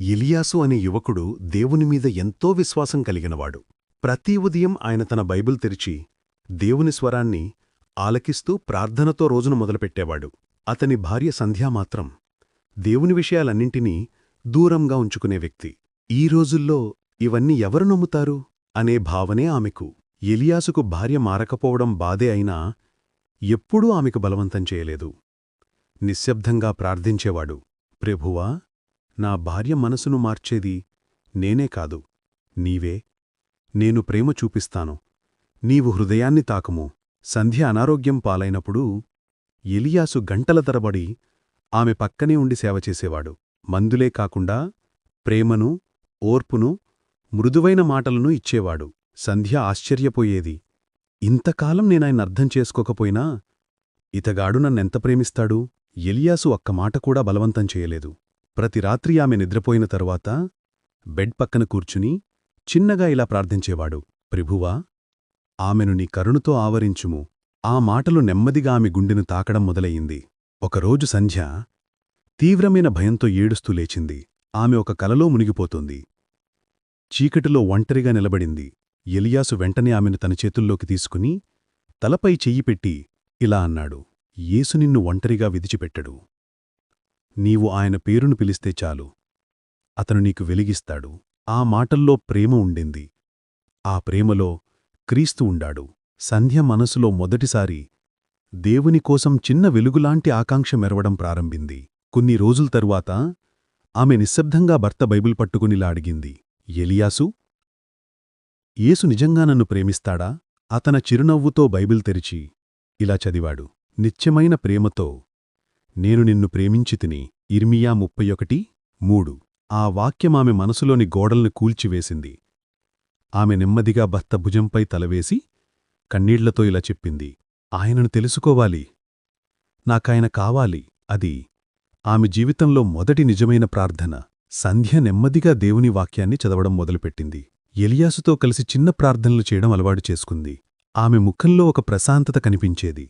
ఎలియాసు అనే యువకుడు దేవుని మీద ఎంతో విశ్వాసం కలిగినవాడు. ప్రతి ఉదయం ఆయన తన బైబిల్ తెరిచి దేవుని స్వరాన్ని ఆలకిస్తూ ప్రార్థనతో రోజును మొదలుపెట్టేవాడు. అతని భార్య సంధ్యా మాత్రం దేవుని విషయాలన్నింటినీ దూరంగా ఉంచుకునే వ్యక్తి. ఈ రోజుల్లో ఇవన్నీ ఎవరు నమ్ముతారు? అనే భావనే ఆమెకు. ఎలియాసుకు భార్య మారకపోవడం బాధే అయినా ఎప్పుడూ ఆమెకు బలవంతం చేయలేదు. నిశ్శబ్దంగా ప్రార్థించేవాడు. ప్రభువా నా భార్య మనసును మార్చేది నేనే కాదు. నీవే. నేను ప్రేమ చూపిస్తాను. నీవు హృదయాన్ని తాకుము. సంధ్య అనారోగ్యం పాలైనప్పుడు ఎలియాసు గంటల తరబడి ఆమె పక్కనే ఉండి సేవ చేసేవాడు. మందులే కాకుండా ప్రేమను ఓర్పును మృదువైన మాటలను ఇచ్చేవాడు. సంధ్య ఆశ్చర్యపోయేది. ఇంతకాలం నేనాయన అర్థం చేసుకోకపోయినా ఇతగాడు నన్నెంత ప్రేమిస్తాడు? ఎలియాసు ఒక్క మాట కూడా బలవంతం చేయలేదు. ప్రతి రాత్రి ఆమె నిద్రపోయిన తరువాత బెడ్ పక్కన కూర్చుని చిన్నగా ఇలా ప్రార్థించేవాడు ప్రభువా ఆమెను నీ కరుణతో ఆవరించుము. ఆ మాటలు నెమ్మదిగా ఆమె గుండెను తాకడం మొదలయింది ఒకరోజు సంధ్య తీవ్రమైన భయంతో ఏడుస్తూ లేచింది. ఆమె ఒక కలలో మునిగిపోతుంది. చీకటిలో ఒంటరిగా నిలబడింది. ఎలియాసు వెంటనే ఆమెను తన చేతుల్లోకి తీసుకుని తలపై చెయ్యి పెట్టి ఇలా అన్నాడు యేసు నిన్ను ఒంటరిగా విదిచిపెట్టడు. నీవు ఆయన పేరును పిలిస్తే చాలు. అతను నీకు వెలిగిస్తాడు. ఆ మాటల్లో ప్రేమ ఉండింది. ఆ ప్రేమలో క్రీస్తు ఉండాడు. సంధ్య మనసులో మొదటిసారి దేవుని కోసం చిన్న వెలుగులాంటి ఆకాంక్ష మెరవడం ప్రారంభింది. కొన్ని రోజుల తరువాత ఆమె నిశ్శబ్దంగా భర్త బైబిల్ పట్టుకునిలా అడిగింది ఎలియాసు యేసు నిజంగా నన్ను ప్రేమిస్తాడా? అతన చిరునవ్వుతో బైబిల్ తెరిచి ఇలా చదివాడు నిత్యమైన ప్రేమతో నేను నిన్ను ప్రేమించితిని ఇర్మియా ముప్పై ఒకటి మూడు. ఆ వాక్యమామె మనసులోని గోడల్ని కూల్చివేసింది. ఆమె నెమ్మదిగా భర్త భుజంపై తలవేసి కన్నీళ్ళతో ఇలా చెప్పింది. ఆయనను తెలుసుకోవాలి. నాకాయన కావాలి. అది ఆమె జీవితంలో మొదటి నిజమైన ప్రార్థన. సంధ్య నెమ్మదిగా దేవుని వాక్యాన్ని చదవడం మొదలుపెట్టింది. ఎలియాసుతో కలిసి చిన్న ప్రార్థనలు చేయడం అలవాటు చేసుకుంది. ఆమె ముఖంలో ఒక ప్రశాంతత కనిపించేది.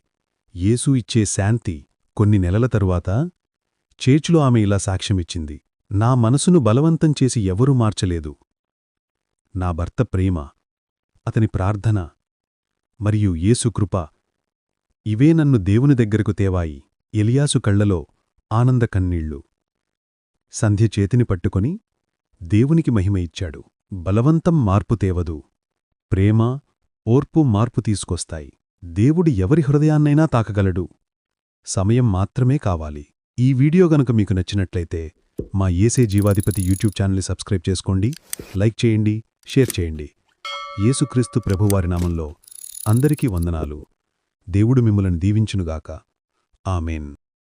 యేసు ఇచ్చే శాంతి కొన్ని నెలల తరువాత చేర్చులో ఆమె ఇలా సాక్ష్యమిచ్చింది. నా మనసును బలవంతం చేసి ఎవరూ మార్చలేదు. నా భర్త ప్రేమ అతని ప్రార్థన మరియు ఏసుకృప ఇవే నన్ను దేవుని దగ్గరకు తేవాయి. ఎలియాసు కళ్ళలో ఆనంద కన్నీళ్ళు. సంధ్య చేతిని పట్టుకొని దేవునికి మహిమ ఇచ్చాడు. బలవంతం మార్పు తేవదు. ప్రేమ ఓర్పు మార్పు తీసుకొస్తాయి. దేవుడు ఎవరి హృదయాన్నైనా తాకగలడు. సమయం మాత్రమే కావాలి. ఈ వీడియో గనుక మీకు నచ్చినట్లయితే మా ఏసే జీవాధిపతి యూట్యూబ్ ఛానల్ని సబ్స్క్రైబ్ చేసుకోండి లైక్ చేయండి షేర్ చేయండి. యేసుక్రీస్తు ప్రభువారి నామంలో అందరికీ వందనాలు. దేవుడు మిమ్మలను దీవించునుగాక. ఆమెన్.